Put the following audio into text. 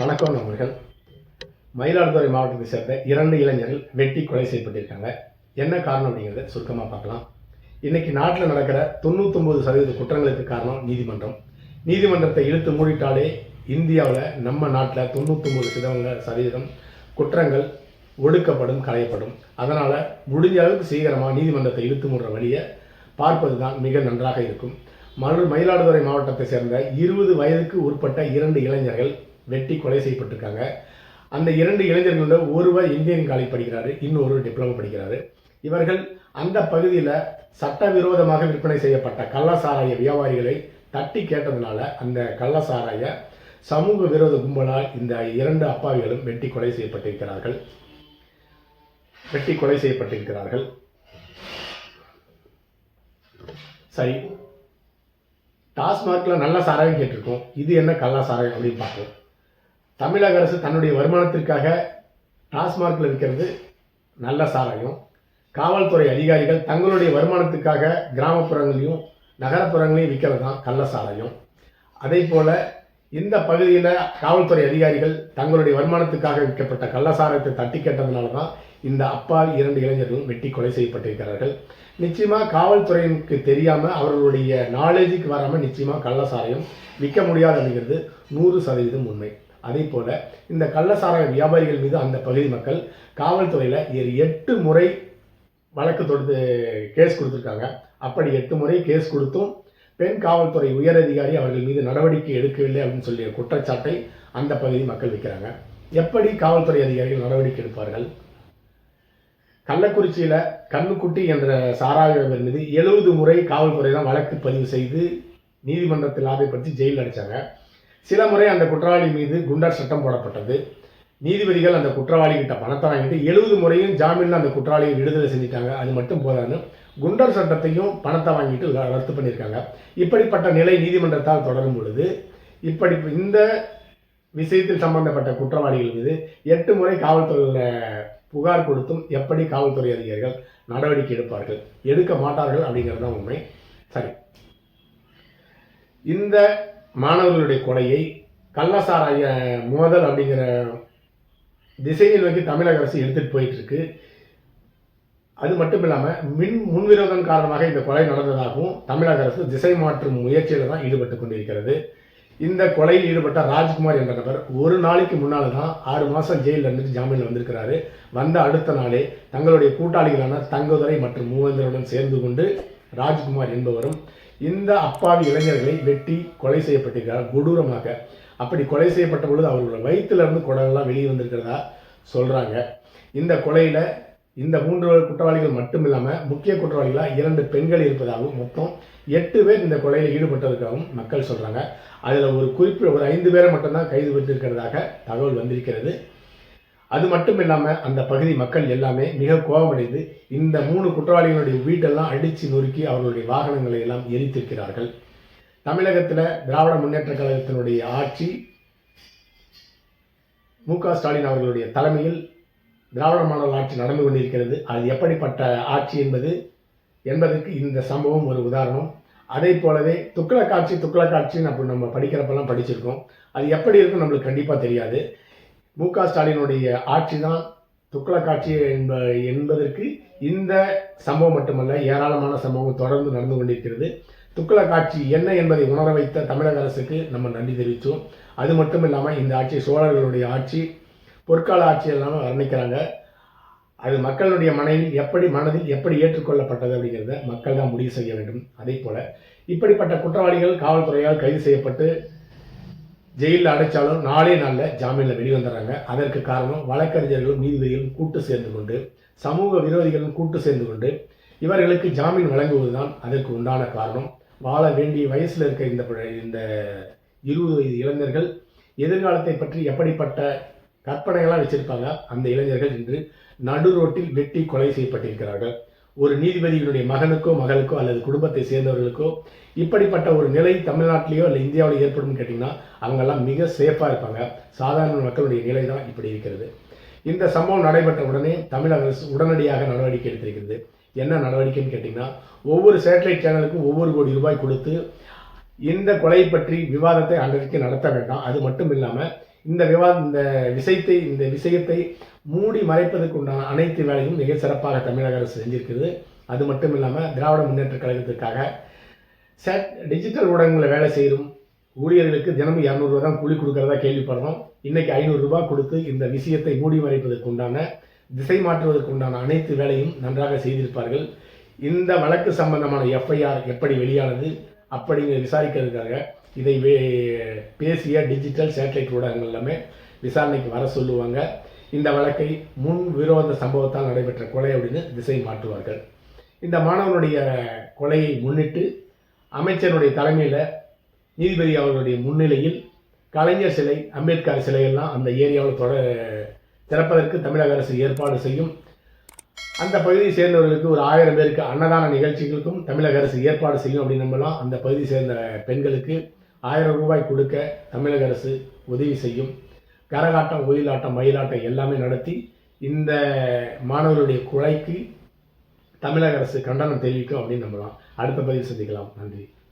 வணக்கம் நண்பர்கள். மயிலாடுதுறை மாவட்டத்தை சேர்ந்த இரண்டு இளைஞர்கள் வெட்டி கொலை செய்யப்பட்டிருக்காங்க. என்ன காரணம் அப்படிங்கிறத சுருக்கமாக பார்க்கலாம். இன்னைக்கு நாட்டில் நடக்கிற தொண்ணூத்தொம்பது சதவீத குற்றங்களுக்கு காரணம் நீதிமன்றம். நீதிமன்றத்தை இழுத்து மூடிட்டாலே இந்தியாவில் நம்ம நாட்டில் தொண்ணூத்தொம்பது சதவீத சதவீதம் குற்றங்கள் ஒடுக்கப்படும் களையப்படும். அதனால் முடிஞ்ச அளவுக்கு சீக்கிரமாக நீதிமன்றத்தை இழுத்து மூடுற வழியை பார்ப்பது தான் மிக நன்றாக இருக்கும். மறு மயிலாடுதுறை மாவட்டத்தை சேர்ந்த இருபது வயதுக்கு உட்பட்ட இரண்டு இளைஞர்கள் வெட்டி கொலை செய்யப்பட்டிருக்காங்க. அந்த இரண்டு இளைஞர்களோட ஒருவர் இந்தியன் காலேஜ் படிக்கிறாரு இன்னொரு டிப்ளமோ படிக்கிறாரு. இவர்கள் அந்த பகுதியில் சட்டவிரோதமாக விற்பனை செய்யப்பட்ட கள்ளசாராய வியாபாரிகளை தட்டி கேட்டதுனால அந்த கள்ளசாராய சமூக விரோத கும்பலால் இந்த இரண்டு அப்பாவிகளும் வெட்டி கொலை செய்யப்பட்டிருக்கிறார்கள். வெட்டி கொலை செய்யப்பட்டிருக்கிறார்கள். சரி. டாஸ்மாகில் நல்ல சாராயம் கேட்டிருக்கோம். இது என்ன கள்ளா சாராயம் அப்படின்னு பார்ப்போம். தமிழக அரசு தன்னுடைய வருமானத்திற்காக டாஸ்மார்க்கில் விற்கிறது நல்ல சாராயம். காவல்துறை அதிகாரிகள் தங்களுடைய வருமானத்துக்காக கிராமப்புறங்களையும் நகரப்புறங்களையும் விற்கிறது தான் கள்ள சாராயம். அதே போல் இந்த பகுதியில் காவல்துறை அதிகாரிகள் தங்களுடைய வருமானத்துக்காக விற்கப்பட்ட கள்ளசாரத்தை தட்டி கேட்டதுனால தான் இந்த அப்பால் இரண்டு இளைஞர்களும் வெட்டி கொலை செய்யப்பட்டிருக்கிறார்கள். நிச்சயமாக காவல்துறையினுக்கு தெரியாமல் அவர்களுடைய நாலேஜுக்கு வராமல் நிச்சயமாக கள்ளசாராயம் விற்க முடியாது அப்படிங்கிறது நூறு சதவீதம் உண்மை. அதே போல் இந்த கள்ளசாராய வியாபாரிகள் மீது அந்த பகுதி மக்கள் காவல்துறையில் எட்டு முறை வழக்கு தொடுத்து கேஸ் கொடுத்துருக்காங்க. அப்படி எட்டு முறை கேஸ் கொடுத்தும் பெண் காவல்துறை உயரதிகாரி அவர்கள் மீது நடவடிக்கை எடுக்கவில்லை அப்படின்னு சொல்லிய குற்றச்சாட்டை அந்த பகுதி மக்கள் வைக்கிறாங்க. எப்படி காவல்துறை அதிகாரிகள் நடவடிக்கை எடுப்பார்கள்? கள்ளக்குறிச்சியில் கண்ணுக்குட்டி என்ற சாராயவர் மீது எழுபது முறை காவல்துறை தான் வழக்கு பதிவு செய்து நீதிமன்றத்தில் ஆஜர்படுத்தி ஜெயிலில் அடித்தாங்க சில முறை அந்த குற்றவாளி மீது குண்டர் சட்டம் போடப்பட்டது. நீதிபதிகள் அந்த குற்றவாளி கிட்ட பணத்தை வாங்கிட்டு எழுபது முறையும் ஜாமீனில் அந்த குற்றவாளியை விடுதலை செஞ்சிட்டாங்க. அது மட்டும் போதான்னு குண்டர் சட்டத்தையும் பணத்தை வாங்கிட்டு ரத்து பண்ணியிருக்காங்க. இப்படிப்பட்ட நிலை நீதிமன்றத்தால் தொடரும் பொழுது இப்படி இந்த விஷயத்தில் சம்பந்தப்பட்ட குற்றவாளிகள் மீது எட்டு முறை காவல்துறையில் புகார் கொடுத்தும் எப்படி காவல்துறை அதிகாரிகள் நடவடிக்கை எடுப்பார்கள் எடுக்க மாட்டார்கள் அப்படிங்கிறது தான் உண்மை. சரி. இந்த மாணவர்களுடைய கொலையை கள்ளசாராய மோதல் அப்படிங்கிற திசையை நோக்கி தமிழக அரசு எடுத்துகிட்டு போயிட்டுருக்கு அது மட்டும் இல்லாமல் மின் முன்விரோதம் காரணமாக இந்த கொலை நடந்ததாகவும் தமிழக அரசு திசை மாற்றும் முயற்சியில் தான் ஈடுபட்டு கொண்டிருக்கிறது. இந்த கொலையில் ஈடுபட்ட ராஜ்குமார் என்ற நபர் ஒரு நாளைக்கு முன்னால் தான் ஆறு மாதம் ஜெயிலில் இருந்துட்டு ஜாமீனில் வந்திருக்கிறாரு. வந்த அடுத்த நாளே தங்களுடைய கூட்டாளிகளான தங்கதுரை மற்றும் மூவேந்தருடன் சேர்ந்து கொண்டு ராஜ்குமார் என்பவரும் இந்த அப்பாவி இளைஞர்களை வெட்டி கொலை செய்யப்பட்டிருக்கிறார் கொடூரமாக. அப்படி கொலை செய்யப்பட்ட பொழுது அவர்களோட வயிற்றிலிருந்து குடலெல்லாம் வெளியே வந்திருக்கிறதா சொல்கிறாங்க இந்த கொலையில் இந்த மூன்று குற்றவாளிகள் மட்டும் இல்லாமல் முக்கிய குற்றவாளிகளாக இரண்டு பெண்கள் இருப்பதாகவும் மொத்தம் எட்டு பேர் இந்த கொலையில் ஈடுபட்டதற்காகவும் மக்கள் சொல்கிறாங்க அதில் ஒரு குறிப்பிட்ட ஒரு ஐந்து பேரை மட்டும்தான் கைது பெற்றிருக்கிறதாக தகவல் வந்திருக்கிறது. அது மட்டும் இல்லாமல் அந்த பகுதி மக்கள் எல்லாமே மிக கோபமடைந்து இந்த மூணு குற்றவாளிகளுடைய வீட்டெல்லாம் அடித்து நொறுக்கி அவர்களுடைய வாகனங்களை எல்லாம் எரித்திருக்கிறார்கள். தமிழகத்தில் திராவிட முன்னேற்ற கழகத்தினுடைய ஆட்சி மு க ஸ்டாலின் அவர்களுடைய தலைமையில் திராவிட மாடல் ஆட்சி நடந்து கொண்டிருக்கிறது. அது எப்படிப்பட்ட ஆட்சி என்பது என்பதற்கு இந்த சம்பவம் ஒரு உதாரணம். அதே போலவே துக்ளக் ஆட்சி துக்ளக் ஆட்சின்னு அப்படி நம்ம படிக்கிறப்பெல்லாம் படிச்சிருக்கோம். அது எப்படி இருக்கும் நம்மளுக்கு கண்டிப்பாக தெரியாது. மு க ஸ்டாலினுடைய ஆட்சி தான் துக்ளக் ஆட்சி என்ப என்பதற்கு இந்த சம்பவம் மட்டுமல்ல ஏராளமான சம்பவம் தொடர்ந்து நடந்து கொண்டிருக்கிறது. துக்ளக் ஆட்சி என்ன என்பதை உணர வைத்த தமிழக அரசுக்கு நம்ம நன்றி தெரிவித்தோம் அது மட்டும் இல்லாமல் இந்த ஆட்சி சோழர்களுடைய ஆட்சி பொற்கால ஆட்சி எல்லாமே வர்ணிக்கிறாங்க. அது மக்களுடைய மனையில் எப்படி மனதில் எப்படி ஏற்றுக்கொள்ளப்பட்டது அப்படிங்கிறத மக்கள் தான் முடிவு செய்ய வேண்டும். அதே போல் இப்படிப்பட்ட குற்றவாளிகள் காவல்துறையால் கைது செய்யப்பட்டு ஜெயிலில் அடைச்சாலும் நாளே நாளில் ஜாமீனில் வெளிவந்துடுறாங்க அதற்கு காரணம் வழக்கறிஞர்களும் நீதிபதிகளும் கூட்டு சேர்ந்து கொண்டு சமூக விரோதிகளும் கூட்டு சேர்ந்து கொண்டு இவர்களுக்கு ஜாமீன் வழங்குவதுதான் அதற்கு உண்டான காரணம். வாழ வேண்டிய வயசில் இருக்க இந்த இந்த இருபது வயது இளைஞர்கள் எதிர்காலத்தை பற்றி எப்படிப்பட்ட கற்பனைகளாக வச்சிருப்பாங்க அந்த இளைஞர்கள் இன்று நடு ரோட்டில் வெட்டி கொலை செய்யப்பட்டிருக்கிறார்கள். ஒரு நீதிபதியினுடைய மகனுக்கோ மகளுக்கோ அல்லது குடும்பத்தை சேர்ந்தவர்களுக்கோ இப்படிப்பட்ட ஒரு நிலை தமிழ்நாட்டிலேயோ இல்லை இந்தியாவிலோ ஏற்படும் கேட்டிங்கன்னா அவங்கெல்லாம் மிக சேஃபாக இருப்பாங்க. சாதாரண மக்களுடைய நிலை தான் இப்படி இருக்கிறது. இந்த சம்பவம் நடைபெற்ற உடனே தமிழக அரசு உடனடியாக நடவடிக்கை எடுத்திருக்கிறது. என்ன நடவடிக்கைன்னு கேட்டிங்கன்னா ஒவ்வொரு சேட்டலைட் சேனலுக்கும் ஒவ்வொரு கோடி ரூபாய் கொடுத்து இந்த கொலை பற்றி விவாதத்தை அன்றைக்கு நடத்த வேண்டாம். அது மட்டும் இல்லாமல் இந்த விவா இந்த விஷயத்தை இந்த விஷயத்தை மூடி மறைப்பதற்கு உண்டான அனைத்து வேலையும் மிக சிறப்பாக தமிழக அரசு செஞ்சிருக்குது. அது மட்டும் இல்லாமல் திராவிட முன்னேற்ற கழகத்துக்காக சேட் டிஜிட்டல் ஊடகங்களில் வேலை செய்யும் ஊழியர்களுக்கு தினமும் இரநூறுவா தான் கூலி கொடுக்கறதா கேள்விப்படுறோம். இன்னைக்கு ஐநூறுரூபா கொடுத்து இந்த விஷயத்தை மூடி மறைப்பதற்கு உண்டான திசை மாற்றுவதற்கு உண்டான அனைத்து வேலையும் நன்றாக செய்திருப்பார்கள். இந்த வழக்கு சம்பந்தமான எஃப்ஐஆர் எப்படி வெளியானது அப்படிங்கிற விசாரிக்கிறதுக்காக இதை வே- பேசிய டிஜிட்டல் சேட்டலைட் ஊடகங்கள் எல்லாமே விசாரணைக்கு வர சொல்லுவாங்க. இந்த வழக்கை முன் விரோத சம்பவத்தால் நடைபெற்ற கொலை அப்படின்னு திசை மாற்றுவார்கள். இந்த மாணவனுடைய கொலையை முன்னிட்டு அமைச்சருடைய தலைமையில் நீதிபதி அவர்களுடைய முன்னிலையில் கலைஞர் சிலை அம்பேத்கர் சிலையெல்லாம் அந்த ஏரியாவில் தொட திறப்பதற்கு தமிழக அரசு ஏற்பாடு செய்யும். அந்த பகுதியை சேர்ந்தவர்களுக்கு ஒரு ஆயிரம் பேருக்கு அன்னதான நிகழ்ச்சிகளுக்கும் தமிழக அரசு ஏற்பாடு செய்யும் அப்படின்னு நம்பலாம். அந்த பகுதியை சேர்ந்த பெண்களுக்கு ஆயிரம் ரூபாய் கொடுக்க தமிழக அரசு உதவி செய்யும். கரகாட்டம் ஒயிலாட்டம் மயிலாட்டம் எல்லாமே நடத்தி இந்த மாணவர்களுடைய குழைக்கு தமிழக அரசு கண்டனம் தெரிவிக்கும் அப்படின்னு நம்பலாம். அடுத்த பதிவு சந்திக்கலாம். நன்றி.